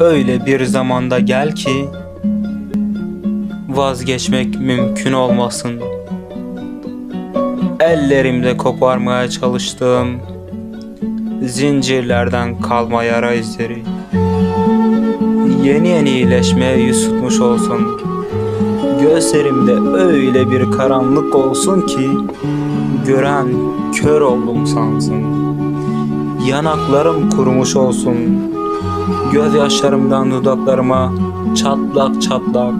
Öyle bir zamanda gel ki vazgeçmek mümkün olmasın. Ellerimde koparmaya çalıştığım zincirlerden kalma yara izleri yeni yeni iyileşmeye yüz tutmuş olsun. Gözlerimde öyle bir karanlık olsun ki gören kör oldum sansın. Yanaklarım kurumuş olsun. Gözyaşlarımdan dudaklarıma çatlak çatlak.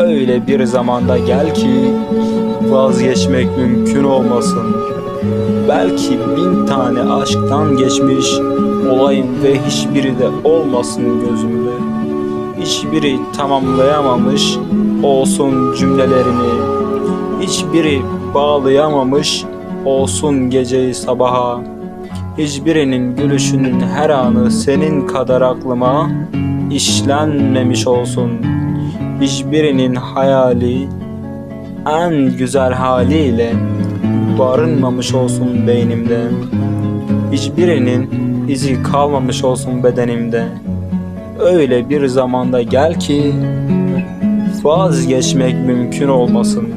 Öyle bir zamanda gel ki vazgeçmek mümkün olmasın. Belki bin tane aşktan geçmiş olayım ve hiçbiri de olmasın gözümde. Hiçbiri tamamlayamamış olsun cümlelerimi. Hiçbiri bağlayamamış olsun geceyi sabaha. Hiçbirinin gülüşünün her anı senin kadar aklıma işlenmemiş olsun. Hiçbirinin hayali en güzel haliyle barınmamış olsun beynimde. Hiçbirinin izi kalmamış olsun bedenimde. Öyle bir zamanda gel ki vazgeçmek mümkün olmasın.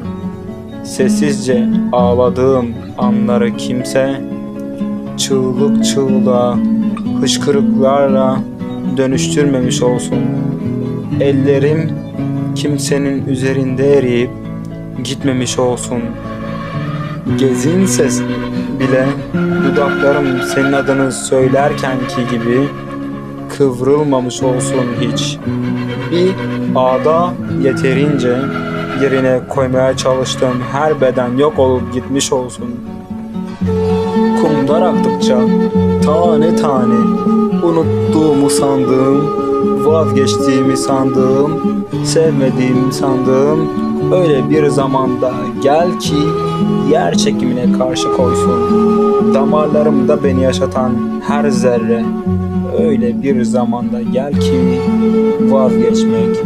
Sessizce ağladığım anları kimse çığlık çığlığa, hıçkırıklarla dönüştürmemiş olsun. Ellerim kimsenin üzerinde eriyip gitmemiş olsun. Gezin ses bile dudaklarım senin adını söylerkenki gibi kıvrılmamış olsun hiç. Bir ağda yeterince yerine koymaya çalıştığım her beden yok olup gitmiş olsun. Kumlar aktıkça tane tane unuttuğumu sandığım, vazgeçtiğimi sandığım, sevmediğimi sandığım öyle bir zamanda gel ki yer çekimine karşı koysun. Damarlarımda beni yaşatan her zerre öyle bir zamanda gel ki vazgeçmek.